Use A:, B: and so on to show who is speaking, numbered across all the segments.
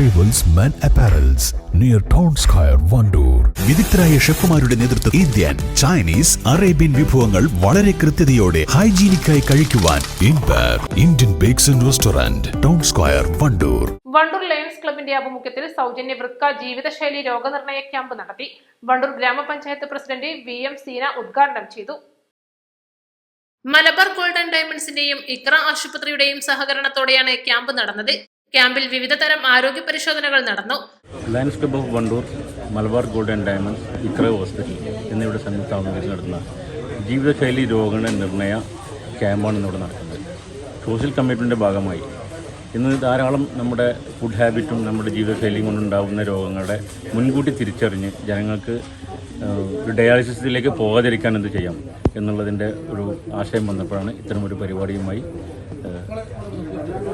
A: Jewels men apparels near town square Wandoor വിദഗ്ധരായ ഷെഫുമാരുടെ നേതൃത്വം ഇന്ത്യൻ ചൈനീസ് അറേബ്യൻ വിഭവങ്ങൾ വളരെ കൃത്യതയോടെ ഹൈജീനിക്കായി കഴിക്കുവാൻ Indian bakes and restaurant town square Wandoor
B: Wandoor lions ക്ലബിന്റെ ആഭിമുഖ്യത്തിൽ സൗജന്യ വൃക്ക ജീവിതശൈലി രോഗനിർണയ ക്യാമ്പ് നടത്തി. വണ്ടൂർ ഗ്രാമപഞ്ചായത്ത് പ്രസിഡന്റ് വി എം സീന ഉദ്ഘാടനം ചെയ്തു. മലബാർ ഗോൾഡൻ ഡയമണ്ട്സിന്റെയും ഇക്ര ആശുപത്രിയുടെയും സഹകരണത്തോടെയാണ് ക്യാമ്പ് നടന്നത്. ക്യാമ്പിൽ വിവിധ തരം ആരോഗ്യ പരിശോധനകൾ നടന്നു.
C: Lions club of Wandoor Malabar gold and Iqra hospital എന്നിവയുടെ സംയുക്ത ആഭിമുഖ്യത്തിൽ നടത്തുന്ന ജീവിതശൈലി രോഗങ്ങളുടെ നിർണയ ക്യാമ്പാണ് ഇന്നിവിടെ നടക്കുന്നത്. സോഷ്യൽ കമ്മിറ്റ്മെന്റിന്റെ ഭാഗമായി. ഇന്ന് ധാരാളം നമ്മുടെ ഫുഡ് ഹാബിറ്റും നമ്മുടെ ജീവിതശൈലിയും കൊണ്ടുണ്ടാകുന്ന രോഗങ്ങളുടെ മുൻകൂട്ടി തിരിച്ചറിഞ്ഞ് ജനങ്ങൾക്ക് ഒരു ഡയാലിസിസിലേക്ക് പോകാതിരിക്കാൻ എന്ത് ചെയ്യാം എന്നുള്ളതിന്റെ ഒരു ആശയം വന്നപ്പോഴാണ് ഇത്തരമൊരു പരിപാടിയുമായി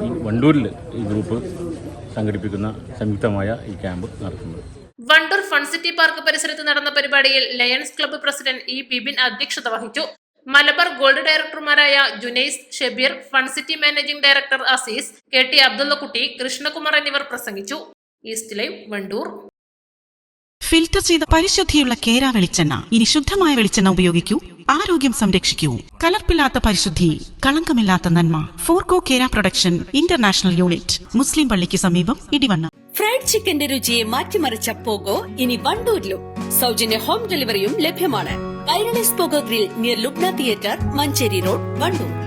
C: ഈ വണ്ടൂരിൽ ഈ ഗ്രൂപ്പ് സംഘടിപ്പിക്കുന്ന സംയുക്തമായ ഈ ക്യാമ്പ് നടത്തുന്നത്.
B: വണ്ടൂർ ഫൺ സിറ്റി പാർക്ക് പരിസരത്ത് നടന്ന പരിപാടിയിൽ lions club president E Bibin അധ്യക്ഷത വഹിച്ചു. Malabar gold ഡയറക്ടർമാരായ Junais Shebeer fun city managing director Azeez K T Abdullakutty Krishnakumar എന്നിവർ പ്രസംഗിച്ചു. East live Wandoor.
D: ഫിൽട്ടർ ചെയ്ത പരിശുദ്ധിയുള്ള കേര വെളിച്ചെണ്ണ. ഇനി ശുദ്ധമായ വെളിച്ചെണ്ണ ഉപയോഗിക്കൂ. ആരോഗ്യം സംരക്ഷിക്കൂ. കലർപ്പില്ലാത്ത പരിശുദ്ധി കളങ്കമില്ലാത്ത നന്മ. ഫോർകോ കേര പ്രൊഡക്ഷൻ ഇന്റർനാഷണൽ യൂണിറ്റ്. മുസ്ലിം പള്ളിക്ക് സമീപം ഇടിവണ്ണ.
E: ഫ്രൈഡ് ചിക്കന്റെ രുചിയെ മാറ്റിമറിച്ച പോകോ ഇനി വണ്ടൂരിലും. സൗജന്യ ഹോം ഡെലിവറിയും ലഭ്യമാണ്. കൈരളിസ് പോകോ grill near Lubna theatre Manjeri road Wandoor.